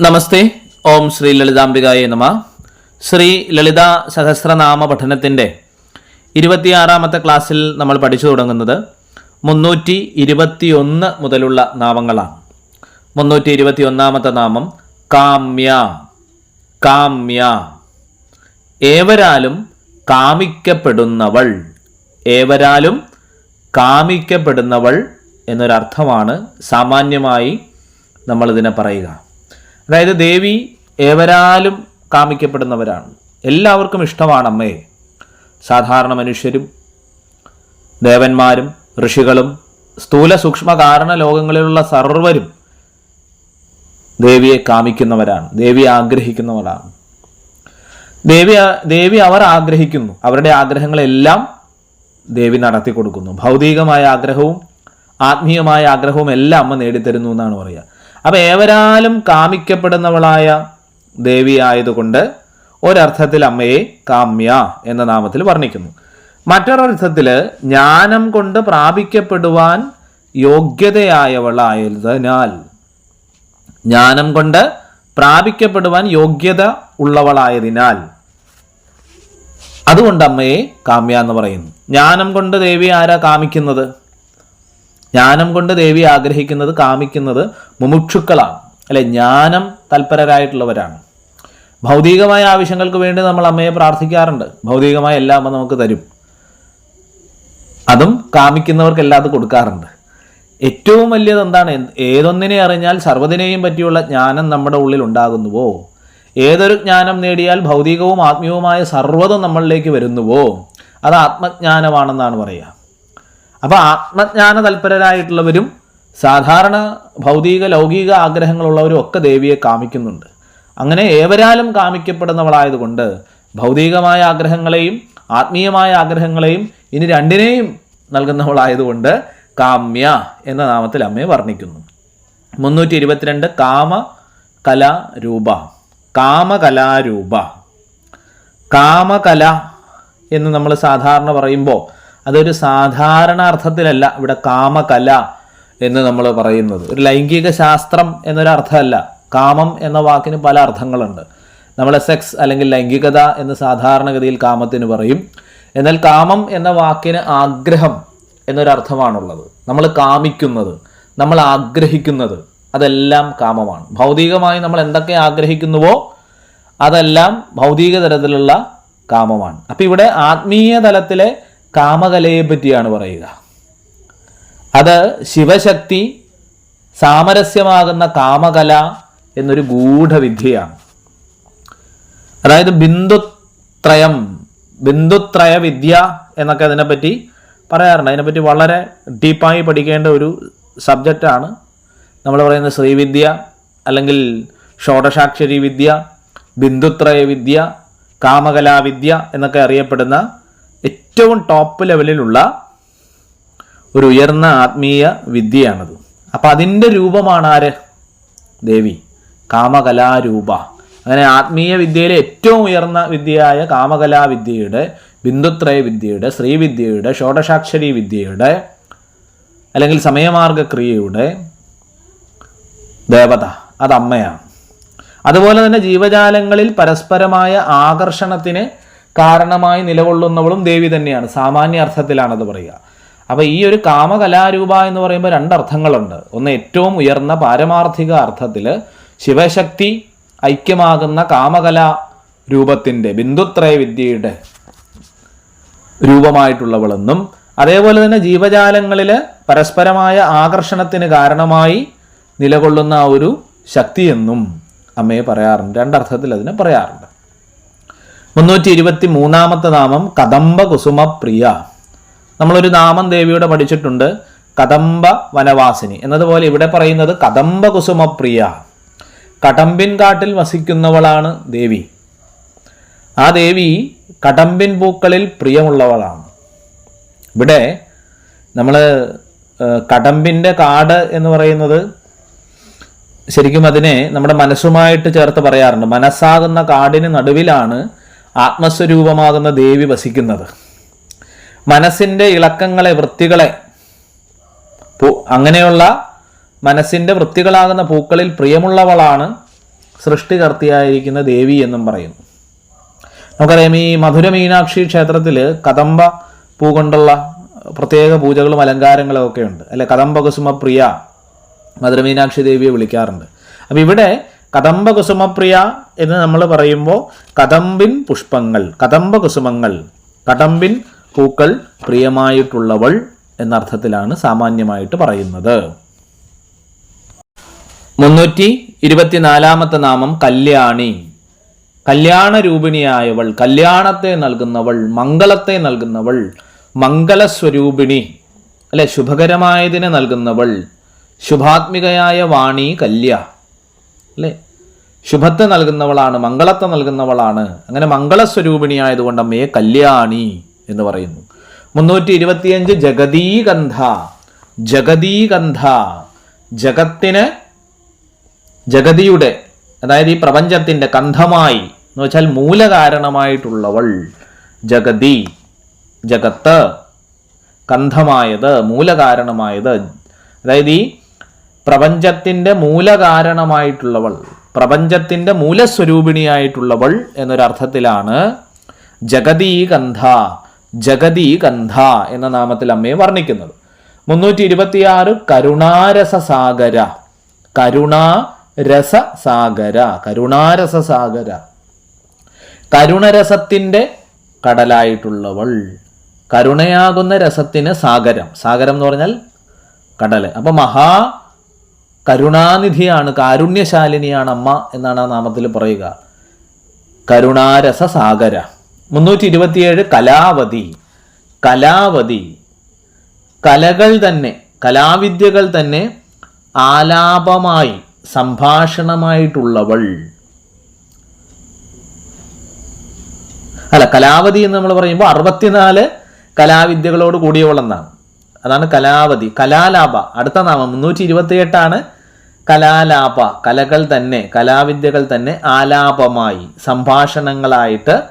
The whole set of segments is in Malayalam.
നമസ്തേ. ഓം ശ്രീ ലളിതാംബികായ നമ. ശ്രീ ലളിത സഹസ്രനാമ പഠനത്തിന്റെ ഇരുപത്തിയാറാമത്തെ ക്ലാസ്സിൽ നമ്മൾ പഠിച്ചു തുടങ്ങുന്നത് മുന്നൂറ്റി ഇരുപത്തിയൊന്ന് മുതലുള്ള നാമങ്ങളാണ്. മുന്നൂറ്റി ഇരുപത്തി ഒന്നാമത്തെ നാമം കാമ്യ. കാമ്യ. ഏവരാലും കാമിക്കപ്പെടുന്നവൾ. ഏവരാലും കാമിക്കപ്പെടുന്നവൾ എന്നൊരർത്ഥമാണ് സാമാന്യമായി നമ്മളിതിനെ പറയുക. അതായത് ദേവി ഏവരാലും കാമിക്കപ്പെടുന്നവരാണ്. എല്ലാവർക്കും ഇഷ്ടമാണ് അമ്മയെ സാധാരണ മനുഷ്യരും ദേവന്മാരും ഋഷികളും സ്ഥൂല സൂക്ഷ്മ കാരണ ലോകങ്ങളിലുള്ള സർവരും ദേവിയെ കാമിക്കുന്നവരാണ് ദേവിയെ ആഗ്രഹിക്കുന്നവരാണ്. ദേവി ദേവി അവർ ആഗ്രഹിക്കുന്നു. അവരുടെ ആഗ്രഹങ്ങളെല്ലാം ദേവി നടത്തി കൊടുക്കുന്നു ഭൗതികമായ ആഗ്രഹവും ആത്മീയമായ ആഗ്രഹവും എല്ലാം അമ്മ നേടിത്തരുന്നു എന്നാണ് പറയുക. അപ്പം ഏവരാലും കാമിക്കപ്പെടുന്നവളായ ദേവി ആയതുകൊണ്ട് ഒരർത്ഥത്തിൽ അമ്മയെ കാമ്യ എന്ന നാമത്തിൽ വർണിക്കുന്നു. മറ്റൊരർത്ഥത്തിൽ ജ്ഞാനം കൊണ്ട് പ്രാപിക്കപ്പെടുവാൻ യോഗ്യതയായവളായതിനാൽ ജ്ഞാനം കൊണ്ട് പ്രാപിക്കപ്പെടുവാൻ യോഗ്യത ഉള്ളവളായതിനാൽ അതുകൊണ്ട് അമ്മയെ കാമ്യ എന്ന് പറയുന്നു. ജ്ഞാനം കൊണ്ട് ദേവി ആരാ കാമിക്കുന്നത്? ജ്ഞാനം കൊണ്ട് ദേവി ആഗ്രഹിക്കുന്നത് കാമിക്കുന്നത് മുമുക്ഷുക്കളാണ്. അല്ലെ ജ്ഞാനം തൽപരരായിട്ടുള്ളവരാണ്. ഭൗതികമായ ആവശ്യങ്ങൾക്ക് വേണ്ടി നമ്മൾ അമ്മയെ പ്രാർത്ഥിക്കാറുണ്ട്. ഭൗതികമായ എല്ലാം അമ്മ നമുക്ക് തരും. അതും കാമിക്കുന്നവർക്കെല്ലാം അത് കൊടുക്കാറുണ്ട്. ഏറ്റവും വലിയത് എന്താണ്? ഏതൊന്നിനെ അറിഞ്ഞാൽ സർവതിനെയും പറ്റിയുള്ള ജ്ഞാനം നമ്മുടെ ഉള്ളിൽ ഉണ്ടാകുന്നുവോ? ഏതൊരു ജ്ഞാനം നേടിയാൽ ഭൗതികവും ആത്മീയവുമായ സർവതും നമ്മളിലേക്ക് വരുന്നുവോ? അത് ആത്മജ്ഞാനമാണെന്നാണ് പറയുക. അപ്പോൾ ആത്മജ്ഞാന തൽപരരായിട്ടുള്ളവരും സാധാരണ ഭൗതിക ലൗകിക ആഗ്രഹങ്ങളുള്ളവരും ഒക്കെ ദേവിയെ കാമിക്കുന്നുണ്ട്. അങ്ങനെ ഏവരാലും കാമിക്കപ്പെടുന്നവളായതുകൊണ്ട് ഭൗതികമായ ആഗ്രഹങ്ങളെയും ആത്മീയമായ ആഗ്രഹങ്ങളെയും ഇനി രണ്ടിനെയും നൽകുന്നവളായതുകൊണ്ട് കാമ്യ എന്ന നാമത്തിൽ അമ്മയെ വർണിക്കുന്നു. മുന്നൂറ്റി ഇരുപത്തിരണ്ട് കാമ കലാരൂപ കാമകലാരൂപ. കാമകല എന്ന് നമ്മൾ സാധാരണ പറയുമ്പോൾ അതൊരു സാധാരണ അർത്ഥത്തിലല്ല. ഇവിടെ കാമകല എന്ന് നമ്മൾ പറയുന്നത്. ഒരു ലൈംഗിക ശാസ്ത്രം എന്നൊരു അർത്ഥമല്ല. കാമം എന്ന വാക്കിന് പല അർത്ഥങ്ങളുണ്ട്. നമ്മൾ സെക്സ് അല്ലെങ്കിൽ ലൈംഗികത എന്ന് സാധാരണഗതിയിൽ കാമത്തിന് പറയും. എന്നാൽ കാമം എന്ന വാക്കിന് ആഗ്രഹം എന്നൊരർത്ഥമാണുള്ളത് നമ്മൾ കാമിക്കുന്നത് നമ്മൾ ആഗ്രഹിക്കുന്നത് അതെല്ലാം കാമമാണ്. ഭൗതികമായി നമ്മൾ എന്തൊക്കെ ആഗ്രഹിക്കുന്നുവോ അതെല്ലാം ഭൗതിക തലത്തിലുള്ള കാമമാണ്. അപ്പം ഇവിടെ ആത്മീയ തലത്തിലെ കാമകലയെ പറ്റിയാണ് പറയുക. അത് ശിവശക്തി സാമരസ്യമാകുന്ന കാമകല എന്നൊരു ഗൂഢവിദ്യയാണ്. അതായത് ബിന്ദുത്രയം ബിന്ദുത്രയ വിദ്യ എന്നൊക്കെ അതിനെപ്പറ്റി പറയാറുണ്ട്. അതിനെപ്പറ്റി വളരെ ഡീപ്പായി പഠിക്കേണ്ട ഒരു സബ്ജക്റ്റാണ് നമ്മൾ പറയുന്ന ശ്രീവിദ്യ അല്ലെങ്കിൽ ഷോഡശാക്ഷരി വിദ്യ ബിന്ദുത്രയ വിദ്യ കാമകലാവിദ്യ എന്നൊക്കെ അറിയപ്പെടുന്ന ഏറ്റവും ടോപ്പ് ലെവലിലുള്ള ഒരു ഉയർന്ന ആത്മീയ വിദ്യയാണത്. അപ്പം അതിന്റെ രൂപമാണ് ആര്? ദേവി. കാമകലാരൂപ. അങ്ങനെ ആത്മീയ വിദ്യയിലെ ഏറ്റവും ഉയർന്ന വിദ്യയായ കാമകലാവിദ്യയുടെ ബിന്ദുത്രയ വിദ്യയുടെ ശ്രീവിദ്യയുടെ ഷോഡശാക്ഷരി വിദ്യയുടെ അല്ലെങ്കിൽ സമയമാർഗക്രിയയുടെ ദേവത. അത് അമ്മയാണ് അതുപോലെ തന്നെ ജീവജാലങ്ങളിൽ പരസ്പരമായ ആകർഷണത്തിന് കാരണമായി നിലകൊള്ളുന്നവളും ദേവി തന്നെയാണ്. സാമാന്യ അർത്ഥത്തിലാണത് പറയുക. അപ്പോൾ ഈ ഒരു കാമകലാരൂപ എന്ന് പറയുമ്പോൾ രണ്ടർത്ഥങ്ങളുണ്ട്. ഒന്ന് ഏറ്റവും ഉയർന്ന പാരമാർത്ഥിക അർത്ഥത്തിൽ ശിവശക്തി ഐക്യമാകുന്ന കാമകല രൂപത്തിന്റെ ബിന്ദുത്രയ വിദ്യയുടെ രൂപമായിട്ടുള്ളവളെന്നും അതേപോലെ തന്നെ ജീവജാലങ്ങളിൽ പരസ്പരമായ ആകർഷണത്തിന് കാരണമായി നിലകൊള്ളുന്ന ആ ഒരു ശക്തിയെന്നും അമ്മയെ പറയാറുണ്ട്. രണ്ടർത്ഥത്തിൽ അതിനെ പറയാറുണ്ട്. മുന്നൂറ്റി ഇരുപത്തി മൂന്നാമത്തെ നാമം കദംബ കുസുമ പ്രിയ. നമ്മളൊരു നാമം ദേവിയുടെ പഠിച്ചിട്ടുണ്ട് കദംബ വനവാസിനി. എന്നതുപോലെ ഇവിടെ പറയുന്നത് കദംബ കുസുമ പ്രിയ. കടമ്പിൻ കാട്ടിൽ വസിക്കുന്നവളാണ് ദേവി. ആ ദേവി കടമ്പിൻ പൂക്കളിൽ പ്രിയമുള്ളവളാണ്. ഇവിടെ നമ്മൾ കടമ്പിന്റെ കാട് എന്ന് പറയുന്നത് ശരിക്കും അതിനെ നമ്മുടെ മനസ്സുമായിട്ട് ചേർത്ത് പറയാറുണ്ട്. മനസ്സാകുന്ന കാടിന് നടുവിലാണ് ആത്മസ്വരൂപമാകുന്ന ദേവി വസിക്കുന്നത്. മനസ്സിന്റെ ഇളക്കങ്ങളെ വൃത്തികളെ അങ്ങനെയുള്ള മനസ്സിന്റെ വൃത്തികളാകുന്ന പൂക്കളിൽ പ്രിയമുള്ളവളാണ് സൃഷ്ടികർത്തിയായിരിക്കുന്ന ദേവി എന്നും പറയുന്നു. നമുക്കറിയാം ഈ മധുര മീനാക്ഷി ക്ഷേത്രത്തിൽ കദംബ പൂ കൊണ്ടുള്ള പ്രത്യേക പൂജകളും അലങ്കാരങ്ങളും ഒക്കെ ഉണ്ട്. അല്ലെ കദംബ കുസുമ പ്രിയ മധുര മീനാക്ഷി ദേവിയെ വിളിക്കാറുണ്ട്. അപ്പം ഇവിടെ കദംബ കുസുമപ്രിയ എന്ന് നമ്മൾ പറയുമ്പോൾ കദംബിൻ പുഷ്പങ്ങൾ കദംബ കുസുമങ്ങൾ കടമ്പിൻ പൂക്കൾ പ്രിയമായിട്ടുള്ളവൾ എന്നർത്ഥത്തിലാണ് സാമാന്യമായിട്ട് പറയുന്നത്. മുന്നൂറ്റി ഇരുപത്തിനാലാമത്തെ നാമം കല്യാണി. കല്യാണരൂപിണിയായവൾ കല്യാണത്തെ നൽകുന്നവൾ മംഗളത്തെ നൽകുന്നവൾ മംഗളസ്വരൂപിണി അല്ലെ ശുഭകരമായതിനെ നൽകുന്നവൾ ശുഭാത്മികയായ വാണി കല്യ അല്ലേ ശുഭത്തെ നൽകുന്നവളാണ് മംഗളത്തെ നൽകുന്നവളാണ്. അങ്ങനെ മംഗളസ്വരൂപിണിയായതുകൊണ്ട് അമ്മയെ കല്യാണി എന്ന് പറയുന്നു. മുന്നൂറ്റി ഇരുപത്തിയഞ്ച് ജഗതീഗന്ധ ജഗതീഗന്ധ ജഗത്തിന് ജഗതിയുടെ അതായത് ഈ പ്രപഞ്ചത്തിന്റെ കന്ധമായി എന്ന് വെച്ചാൽ മൂലകാരണമായിട്ടുള്ളവൾ ജഗതി ജഗത്ത് കന്ധമായത് മൂലകാരണമായത് അതായത് ഈ പ്രപഞ്ചത്തിന്റെ മൂലകാരണമായിട്ടുള്ളവൾ. പ്രപഞ്ചത്തിന്റെ മൂലസ്വരൂപിണിയായിട്ടുള്ളവൾ എന്നൊരർത്ഥത്തിലാണ് ജഗതീകന്ധ ജഗതീകന്ധ എന്ന നാമത്തിൽ അമ്മയെ വർണിക്കുന്നത്. മുന്നൂറ്റി ഇരുപത്തിയാറ് കരുണാരസസാഗര കരുണാരസസാഗര കരുണാരസസാഗര. കരുണരസത്തിന്റെ കടലായിട്ടുള്ളവൾ. കരുണയാകുന്ന രസത്തിന് സാഗരം. സാഗരം എന്ന് പറഞ്ഞാൽ കടൽ. അപ്പൊ മഹാ കരുണാനിധിയാണ് കാരുണ്യശാലിനിയാണ് അമ്മ എന്നാണ് ആ നാമത്തിൽ പറയുക. കരുണാരസസാഗര. മുന്നൂറ്റി ഇരുപത്തിയേഴ് കലാവതി കലാവതി കലകൾ തന്നെ കലാവിദ്യകൾ തന്നെ ആലാപമായി സംഭാഷണമായിട്ടുള്ളവൾ. അല്ല കലാവതി എന്ന് നമ്മൾ പറയുമ്പോൾ അറുപത്തിനാല് കലാവിദ്യകളോട് കൂടിയവളെന്നാണ്. അതാണ് കലാവതി കലാലാപ. അടുത്ത നാമം മുന്നൂറ്റി ഇരുപത്തിയെട്ടാണ് കലാലാപ കലകൾ തന്നെ കലാവിദ്യകൾ തന്നെ ആലാപമായി സംഭാഷണങ്ങളായിട്ട്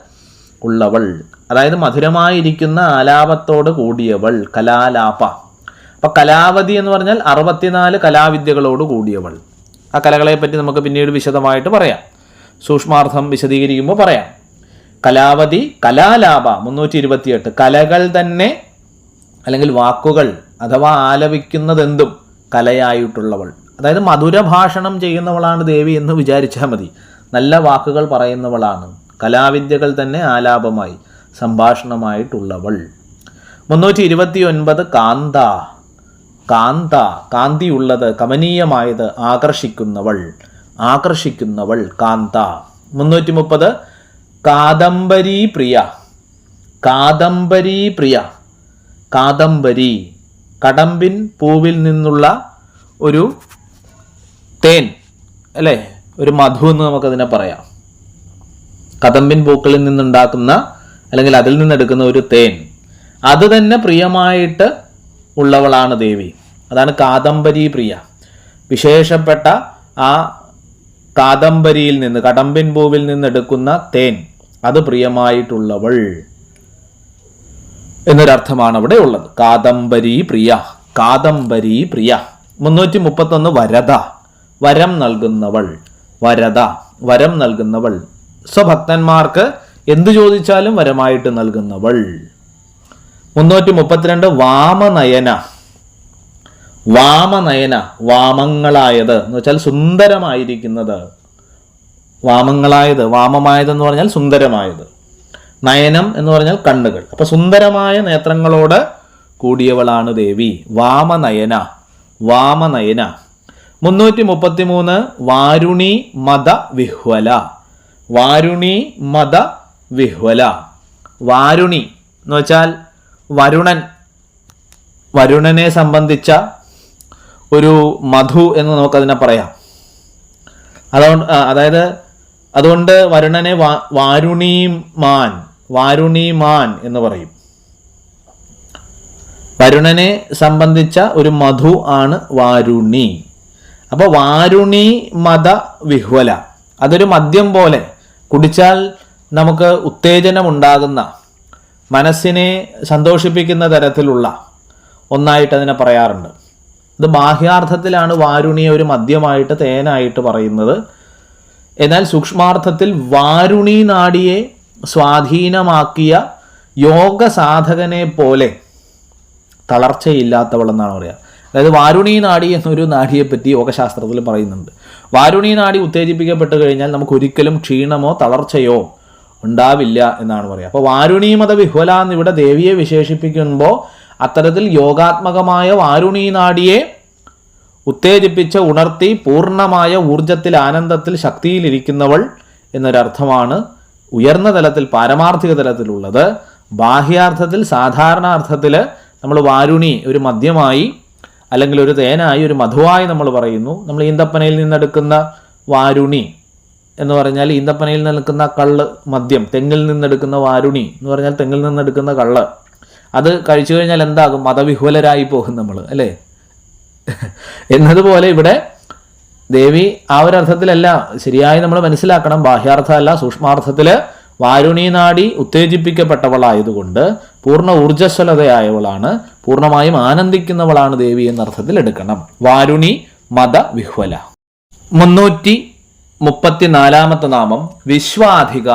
ഉള്ളവൾ. അതായത് മധുരമായിരിക്കുന്ന ആലാപത്തോട് കൂടിയവൾ കലാലാപ. അപ്പൊ കലാവതി എന്ന് പറഞ്ഞാൽ അറുപത്തിനാല് കലാവിദ്യകളോട് കൂടിയവൾ. ആ കലകളെ പറ്റി നമുക്ക് പിന്നീട് വിശദമായിട്ട് പറയാം. സൂക്ഷ്മാർത്ഥം വിശദീകരിക്കുമ്പോൾ പറയാം. കലാവതി കലാലാപ മുന്നൂറ്റി ഇരുപത്തിയെട്ട് കലകൾ തന്നെ അല്ലെങ്കിൽ വാക്കുകൾ അഥവാ ആലപിക്കുന്നതെന്തും കലയായിട്ടുള്ളവൾ. അതായത് മധുരഭാഷണം ചെയ്യുന്നവളാണ് ദേവി എന്ന് വിചാരിച്ചാൽ മതി. നല്ല വാക്കുകൾ പറയുന്നവളാണ്. കലാവിദ്യകൾ തന്നെ ആലാപമായി സംഭാഷണമായിട്ടുള്ളവൾ. മുന്നൂറ്റി ഇരുപത്തി ഒൻപത് കാന്ത. കാന്ത കാന്തിയുള്ളത് കമനീയമായത് ആകർഷിക്കുന്നവൾ. ആകർഷിക്കുന്നവൾ കാന്ത. മുന്നൂറ്റി മുപ്പത് കാദംബരി പ്രിയ. കാദംബരി പ്രിയ. കാദംബരി. കടമ്പിൻ പൂവിൽ നിന്നുള്ള ഒരു തേൻ അല്ലേ? ഒരു മധു എന്ന് നമുക്കതിനെ പറയാം. കദമ്പിൻ പൂക്കളിൽ നിന്നുണ്ടാക്കുന്ന അല്ലെങ്കിൽ അതിൽ നിന്നെടുക്കുന്ന ഒരു തേൻ. അത് തന്നെ പ്രിയമായിട്ട് ഉള്ളവളാണ് ദേവി. അതാണ് കാദംബരി പ്രിയ. വിശേഷപ്പെട്ട ആ കാദംബരിയിൽ നിന്ന് കടമ്പിൻ പൂവിൽ നിന്നെടുക്കുന്ന തേൻ അത് പ്രിയമായിട്ടുള്ളവൾ എന്നൊരർത്ഥമാണ് അവിടെ ഉള്ളത്. കാദംബരി പ്രിയ. കാദംബരി പ്രിയ. മുന്നൂറ്റി മുപ്പത്തൊന്ന് വരദ. വരം നൽകുന്നവൾ. വരത വരം നൽകുന്നവൾ. സ്വഭക്തന്മാർക്ക് എന്തു ചോദിച്ചാലും വരമായിട്ട് നൽകുന്നവൾ. മുന്നൂറ്റി മുപ്പത്തിരണ്ട് വാമനയന. വാമനയന വാമങ്ങളായത് എന്ന് വെച്ചാൽ സുന്ദരമായിരിക്കുന്നത്. വാമങ്ങളായത് വാമമായത് എന്ന് പറഞ്ഞാൽ സുന്ദരമായത്. നയനം എന്ന് പറഞ്ഞാൽ കണ്ണുകൾ. അപ്പൊ സുന്ദരമായ നേത്രങ്ങളോട് കൂടിയവളാണ് ദേവി. വാമനയന വാമനയന. മുന്നൂറ്റി മുപ്പത്തി മൂന്ന് വാരുണി മത വിഹ്വല. വാരുണി മത വിഹ്വല. വാരുണി എന്ന് വെച്ചാൽ വരുണൻ. വരുണനെ സംബന്ധിച്ച ഒരു മധു എന്ന് നമുക്കതിനെ പറയാം. അതുകൊണ്ട് അതായത് അതുകൊണ്ട് വരുണനെ വാ വാരുണീമാൻ വാരുണീമാൻ എന്ന് പറയും. വരുണനെ സംബന്ധിച്ച ഒരു മധു ആണ് വാരുണി. അപ്പോൾ വാരുണി മത വിഹ്വല. അതൊരു മദ്യം പോലെ കുടിച്ചാൽ നമുക്ക് ഉത്തേജനമുണ്ടാകുന്ന മനസ്സിനെ സന്തോഷിപ്പിക്കുന്ന തരത്തിലുള്ള ഒന്നായിട്ട് അതിനെ പറയാറുണ്ട്. ഇത് ബാഹ്യാർത്ഥത്തിലാണ് വാരുണിയെ ഒരു മദ്യമായിട്ട് തേനായിട്ട് പറയുന്നത്. എന്നാൽ സൂക്ഷ്മാർത്ഥത്തിൽ വാരുണി നാടിയെ സ്വാധീനമാക്കിയ യോഗ സാധകനെ പോലെ തളർച്ചയില്ലാത്തവളെന്നാണ് പറയുക. അതായത് വാരുണി നാടി എന്നൊരു നാഡിയെപ്പറ്റി യോഗശാസ്ത്രത്തിൽ പറയുന്നുണ്ട്. വാരുണി നാടി ഉത്തേജിപ്പിക്കപ്പെട്ട് കഴിഞ്ഞാൽ നമുക്ക് ഒരിക്കലും ക്ഷീണമോ തളർച്ചയോ ഉണ്ടാവില്ല എന്നാണ് പറയുക. അപ്പോൾ വാരുണി മത വിഹ്വല എന്നിവിടെ ദേവിയെ വിശേഷിപ്പിക്കുമ്പോൾ അത്തരത്തിൽ യോഗാത്മകമായ വാരുണി നാടിയെ ഉത്തേജിപ്പിച്ച് ഉണർത്തി പൂർണമായ ഊർജത്തിൽ ആനന്ദത്തിൽ ശക്തിയിലിരിക്കുന്നവൾ എന്നൊരർത്ഥമാണ് ഉയർന്ന തലത്തിൽ പാരമാർത്ഥിക തലത്തിലുള്ളത് ബാഹ്യാർത്ഥത്തിൽ സാധാരണ അർത്ഥത്തിൽ നമ്മൾ വാരുണി ഒരു മദ്യമായി അല്ലെങ്കിൽ ഒരു തേനായി ഒരു മധുവായി നമ്മൾ പറയുന്നു. നമ്മൾ ഈന്തപ്പനയിൽ നിന്നെടുക്കുന്ന വാരുണി എന്ന് പറഞ്ഞാൽ ഈന്തപ്പനയിൽ നിൽക്കുന്ന കള്ള് മദ്യം തെങ്ങിൽ നിന്നെടുക്കുന്ന വാരുണി എന്ന് പറഞ്ഞാൽ തെങ്ങിൽ നിന്നെടുക്കുന്ന കള്ള്. അത് കഴിച്ചു കഴിഞ്ഞാൽ എന്താകും? മതവിഹ്വലരായി പോകും നമ്മൾ അല്ലേ? എന്നതുപോലെ ഇവിടെ ദേവി ആ ഒരു അർത്ഥത്തിലല്ല ശരിയായി നമ്മൾ മനസ്സിലാക്കണം. ബാഹ്യാർത്ഥമല്ല സൂക്ഷ്മാർത്ഥത്തിൽ വാരുണി നാടി ഉത്തേജിപ്പിക്കപ്പെട്ടവളായതുകൊണ്ട് പൂർണ ഊർജസ്വലതയായവളാണ്. പൂർണമായും ആനന്ദിക്കുന്നവളാണ് ദേവി എന്ന അർത്ഥത്തിൽ എടുക്കണം. വാരുണി മത വിഹ്വല മുന്നൂറ്റി മുപ്പത്തിനാലാമത്തെ നാമം വിശ്വാധിക.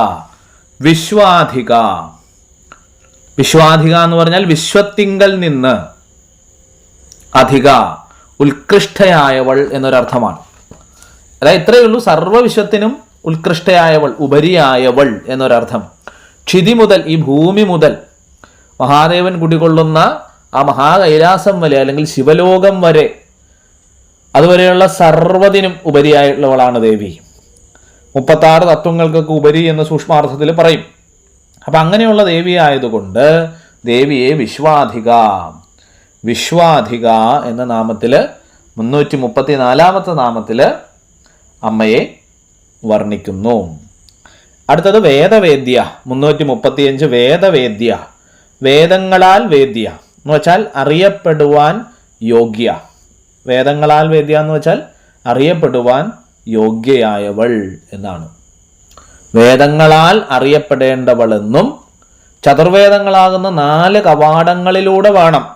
വിശ്വാധിക. വിശ്വാധിക എന്ന് പറഞ്ഞാൽ വിശ്വത്തിങ്കൽ നിന്ന് അധിക ഉത്കൃഷ്ടയായവൾ എന്നൊരർത്ഥമാണ്. അതായത് ഇത്രയേ ഉള്ളൂ. സർവവിശ്വത്തിനും ഉത്കൃഷ്ടയായവൾ ഉപരിയായവൾ എന്നൊരർത്ഥം. ക്ഷിതി മുതൽ ഈ ഭൂമി മുതൽ മഹാദേവൻ കുടികൊള്ളുന്ന ആ മഹാകൈലാസം വരെ അല്ലെങ്കിൽ ശിവലോകം വരെ അതുവരെയുള്ള സർവതിനും ഉപരിയായിട്ടുള്ളവളാണ് ദേവി. മുപ്പത്താറ് തത്വങ്ങൾക്കൊക്കെ ഉപരി എന്ന സൂക്ഷ്മാർത്ഥത്തിൽ പറയും. അപ്പം അങ്ങനെയുള്ള ദേവി ആയതുകൊണ്ട് ദേവിയെ വിശ്വാധിക വിശ്വാധിക എന്ന നാമത്തിൽ മുന്നൂറ്റി മുപ്പത്തി നാലാമത്തെ നാമത്തിൽ അമ്മയെ വർണിക്കുന്നു. അടുത്തത് വേദവേദ്യ മുന്നൂറ്റി മുപ്പത്തിയഞ്ച് വേദവേദ്യ. വേദങ്ങളാൽ വേദ്യ എന്ന് വെച്ചാൽ അറിയപ്പെടുവാൻ യോഗ്യ. വേദങ്ങളാൽ വേദ്യ എന്ന് വെച്ചാൽ അറിയപ്പെടുവാൻ യോഗ്യയായവൾ എന്നാണ്. വേദങ്ങളാൽ അറിയപ്പെടേണ്ടവളെന്നും ചതുർവേദങ്ങളാകുന്ന നാല് കവാടങ്ങളിലൂടെ വേണം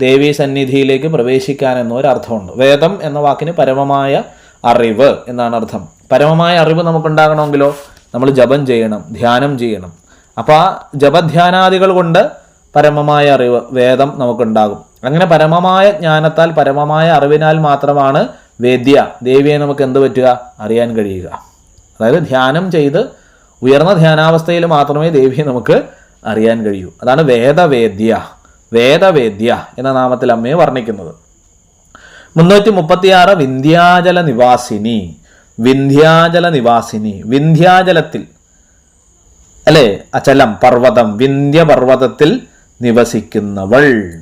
ദേവീ സന്നിധിയിലേക്ക് പ്രവേശിക്കാൻ എന്നൊരർത്ഥമുണ്ട്. വേദം എന്ന വാക്കിന് പരമമായ അറിവ് എന്നാണ് അർത്ഥം. പരമമായ അറിവ് നമുക്കുണ്ടാകണമെങ്കിലോ? നമ്മൾ ജപം ചെയ്യണം ധ്യാനം ചെയ്യണം. അപ്പോൾ ആ ജപധ്യാനാദികൾ കൊണ്ട് പരമമായ അറിവ് വേദം നമുക്കുണ്ടാകും. അങ്ങനെ പരമമായ ജ്ഞാനത്താൽ പരമമായ അറിവിനാൽ മാത്രമാണ് വേദ്യ ദേവിയെ നമുക്ക് എന്ത് പറ്റുക? അറിയാൻ കഴിയുക. അതായത് ധ്യാനം ചെയ്ത് ഉയർന്ന ധ്യാനാവസ്ഥയിൽ മാത്രമേ ദേവിയെ നമുക്ക് അറിയാൻ കഴിയൂ. അതാണ് വേദവേദ്യ വേദവേദ്യ എന്ന നാമത്തിൽ അമ്മയെ വർണിക്കുന്നത്. മുന്നൂറ്റി മുപ്പത്തിയാറ് വിന്ധ്യാചല നിവാസിനി വിന്ധ്യാചല നിവാസിനി വിന്ധ്യാചലത്തിൽ അല്ലേ? അചലം പർവതം വിന്ധ്യപർവതത്തിൽ നിവസിക്കുന്നവൾ.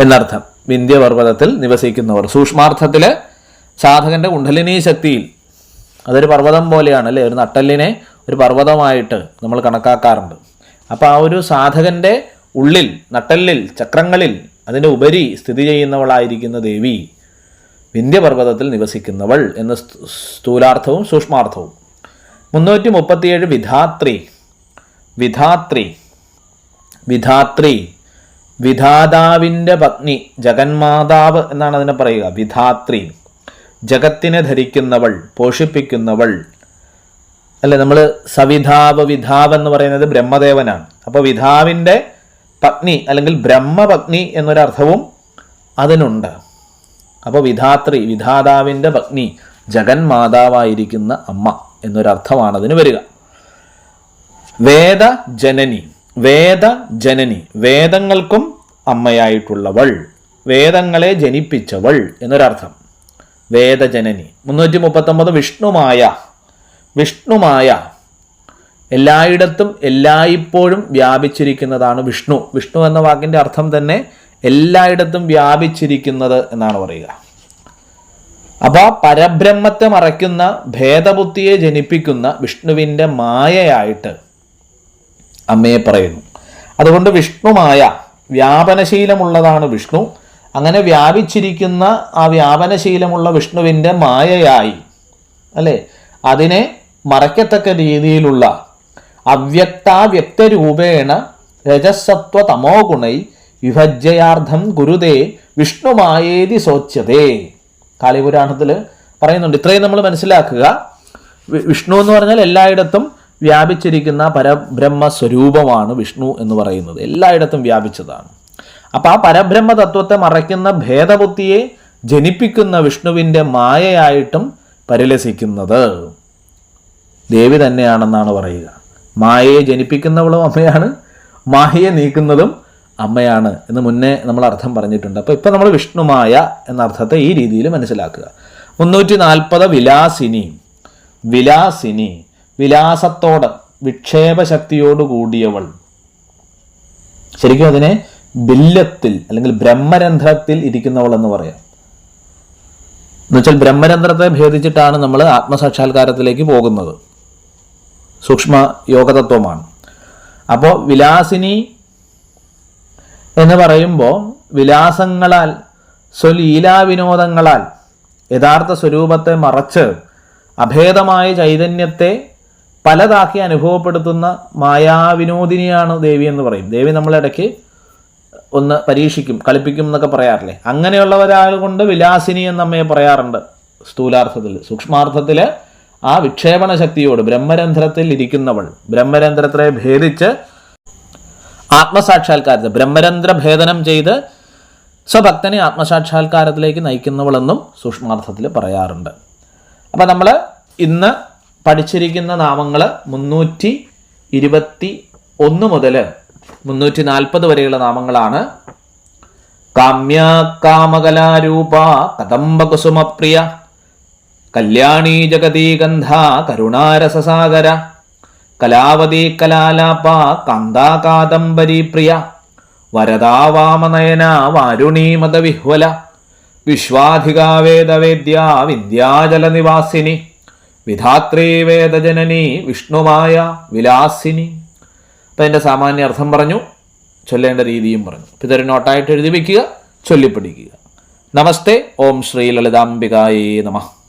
എന്നർത്ഥം വിന്ധ്യ വിന്ധ്യപർവതത്തിൽ നിവസിക്കുന്നവർ സൂക്ഷ്മാർത്ഥത്തിൽ സാധകന്റെ കുണ്ഡലിനി ശക്തിയിൽ. അതൊരു പർവതം പോലെയാണ് അല്ലേ? ഒരു നട്ടലിനെ ഒരു പർവതമായിട്ട് നമ്മൾ കണക്കാക്കാറുണ്ട്. അപ്പോൾ ആ ഒരു സാധകന്റെ ഉള്ളിൽ നട്ടലിൽ ചക്രങ്ങളിൽ അതിന്റെ ഉപരി സ്ഥിതി ചെയ്യുന്നവളായിരിക്കുന്ന ദേവി വിന്ധ്യപർവതത്തിൽ നിവസിക്കുന്നവൾ എന്ന സ്ഥൂലാർത്ഥവും സൂക്ഷ്മാർത്ഥവും. മുന്നൂറ്റി മുപ്പത്തിയേഴ് വിധാത്രി വിധാത്രി വിധാത്രി വിധാതാവിന്റെ പത്നി ജഗന്മാതാവ് എന്നാണ് അതിനെ പറയുക. വിധാത്രി ജഗത്തിനെ ധരിക്കുന്നവൾ പോഷിപ്പിക്കുന്നവൾ. അല്ലെ? നമ്മൾ സവിധാവ് വിധാവ് എന്ന് പറയുന്നത് ബ്രഹ്മദേവനാണ്. അപ്പോൾ വിധാവിന്റെ പത്നി അല്ലെങ്കിൽ ബ്രഹ്മപത്നി എന്നൊരർത്ഥവും അതിനുണ്ട്. അപ്പോൾ വിധാത്രി വിധാതാവിന്റെ പത്നി ജഗന്മാതാവായിരിക്കുന്ന അമ്മ. എന്നൊരർത്ഥമാണ് അതിന് വരിക. വേദജനനി വേദജനനി വേദ ജനനി വേദങ്ങൾക്കും അമ്മയായിട്ടുള്ളവൾ വേദങ്ങളെ ജനിപ്പിച്ചവൾ എന്നൊരർത്ഥം. വേദജനനി. മുന്നൂറ്റി മുപ്പത്തൊമ്പത് വിഷ്ണുമായ വിഷ്ണുമായ എല്ലായിടത്തും എല്ലായ്പ്പോഴും വ്യാപിച്ചിരിക്കുന്നതാണ് വിഷ്ണു. വിഷ്ണു എന്ന വാക്കിന്റെ അർത്ഥം തന്നെ എല്ലായിടത്തും വ്യാപിച്ചിരിക്കുന്നത് എന്നാണ് പറയുക. അപ്പൊ ആ പരബ്രഹ്മത്തെ മറയ്ക്കുന്ന ഭേദബുദ്ധിയെ ജനിപ്പിക്കുന്ന വിഷ്ണുവിന്റെ മായയായിട്ട് അമ്മയെ പറയുന്നു. അതുകൊണ്ട് വിഷ്ണുമായ വ്യാപനശീലമുള്ളതാണ് വിഷ്ണു. അങ്ങനെ വ്യാപിച്ചിരിക്കുന്ന ആ വ്യാപനശീലമുള്ള വിഷ്ണുവിന്റെ മായയായി അല്ലേ? അതിനെ മറയ്ക്കത്തക്ക രീതിയിലുള്ള അവ്യക്താവ്യക്തരൂപേണ രജസത്വ തമോ ഗുണൈ വിഭജ്യയാർത്ഥം ഗുരുദേ വിഷ്ണുമായേതി സോച്യതേ കാളിപുരാണത്തിൽ പറയുന്നുണ്ട്. ഇത്രയും നമ്മൾ മനസ്സിലാക്കുക. വിഷ്ണു എന്ന് പറഞ്ഞാൽ എല്ലായിടത്തും വ്യാപിച്ചിരിക്കുന്ന പരബ്രഹ്മ സ്വരൂപമാണ് വിഷ്ണു എന്ന് പറയുന്നത്. എല്ലായിടത്തും വ്യാപിച്ചതാണ്. അപ്പം ആ പരബ്രഹ്മ തത്വത്തെ മറയ്ക്കുന്ന ഭേദബുദ്ധിയെ ജനിപ്പിക്കുന്ന വിഷ്ണുവിന്റെ മായയായിട്ടും പരിലസിക്കുന്നത്. ദേവി തന്നെയാണെന്നാണ് പറയുക. മായയെ ജനിപ്പിക്കുന്നവളും അമ്മയാണ്. മായയെ നീക്കുന്നതും അമ്മയാണ് എന്ന് മുന്നേ നമ്മൾ അർത്ഥം പറഞ്ഞിട്ടുണ്ട്. അപ്പോൾ ഇപ്പം നമ്മൾ വിഷ്ണുമായ എന്ന അർത്ഥത്തെ ഈ രീതിയിൽ മനസ്സിലാക്കുക. മുന്നൂറ്റി നാൽപ്പത് വിലാസിനി വിലാസിനി വിലാസത്തോട് വിക്ഷേപശക്തിയോട് കൂടിയവൾ ശരിക്കും അതിനെ ബില്ലത്തിൽ അല്ലെങ്കിൽ ബ്രഹ്മരന്ധ്രത്തിൽ ഇരിക്കുന്നവൾ എന്ന് പറയാം. എന്നുവെച്ചാൽ ബ്രഹ്മരന്ധ്രത്തെ ഭേദിച്ചിട്ടാണ് നമ്മൾ ആത്മസാക്ഷാത്കാരത്തിലേക്ക് പോകുന്നത്. സൂക്ഷ്മ യോഗതത്വമാണ് അപ്പോൾ വിലാസിനി എന്ന് പറയുമ്പോൾ വിലാസങ്ങളാൽ സ്വലീലാവിനോദങ്ങളാൽ യഥാർത്ഥ സ്വരൂപത്തെ മറച്ച് അഭേദമായ ചൈതന്യത്തെ പലതാക്കി അനുഭവപ്പെടുത്തുന്ന മായാവിനോദിനിയാണ് ദേവി എന്ന് പറയും. ദേവി നമ്മളിടയ്ക്ക് ഒന്ന് പരീക്ഷിക്കും കളിപ്പിക്കും എന്നൊക്കെ പറയാറില്ലേ? അങ്ങനെയുള്ളവരാൾ കൊണ്ട് വിലാസിനി എന്ന് അമ്മയെ പറയാറുണ്ട് സ്ഥൂലാർത്ഥത്തിൽ. സൂക്ഷ്മാർത്ഥത്തിൽ ആ വിക്ഷേപണ ശക്തിയോട് ബ്രഹ്മരന്ധ്രത്തിൽ ഇരിക്കുന്നവൾ. ബ്രഹ്മരന്ധ്രത്തെ ഭേദിച്ച് ആത്മസാക്ഷാത്കാരത്തെ ബ്രഹ്മരന്ധ്ര ഭേദനം ചെയ്ത് സ്വഭക്തനെ ആത്മസാക്ഷാത്കാരത്തിലേക്ക് നയിക്കുന്നവളെന്നും സൂക്ഷ്മാർത്ഥത്തിൽ പറയാറുണ്ട്. അപ്പം നമ്മൾ ഇന്ന് പഠിച്ചിരിക്കുന്ന നാമങ്ങൾ മുന്നൂറ്റി ഇരുപത്തി ഒന്ന് മുതൽ മുന്നൂറ്റി നാൽപ്പത് വരെയുള്ള നാമങ്ങളാണ്. കാമ്യ കാമകലാരൂപ കദംബകുസുമപ്രിയ കല്യാണി ജഗതീഗന്ധ കരുണാരസസാഗര കലാവതി കലാലാപ കന്താ കാദംബരി പ്രിയ വരദാവാമനയന വാരുണീ മതവിഹ്വല വിശ്വാധികാവേദവേദ്യ വിദ്യാജലനിവാസിനി വിധാത്രീ വേദജനനി വിഷ്ണുമായ വിലാസിനി. അപ്പം അതിന്റെ സാമാന്യ അർത്ഥം പറഞ്ഞു ചൊല്ലേണ്ട രീതിയും പറഞ്ഞു. അപ്പം നോട്ടായിട്ട് എഴുതി വയ്ക്കുക ചൊല്ലിപ്പിടിക്കുക. നമസ്തേ ഓം ശ്രീ ലളിതാംബികായേ നമഃ.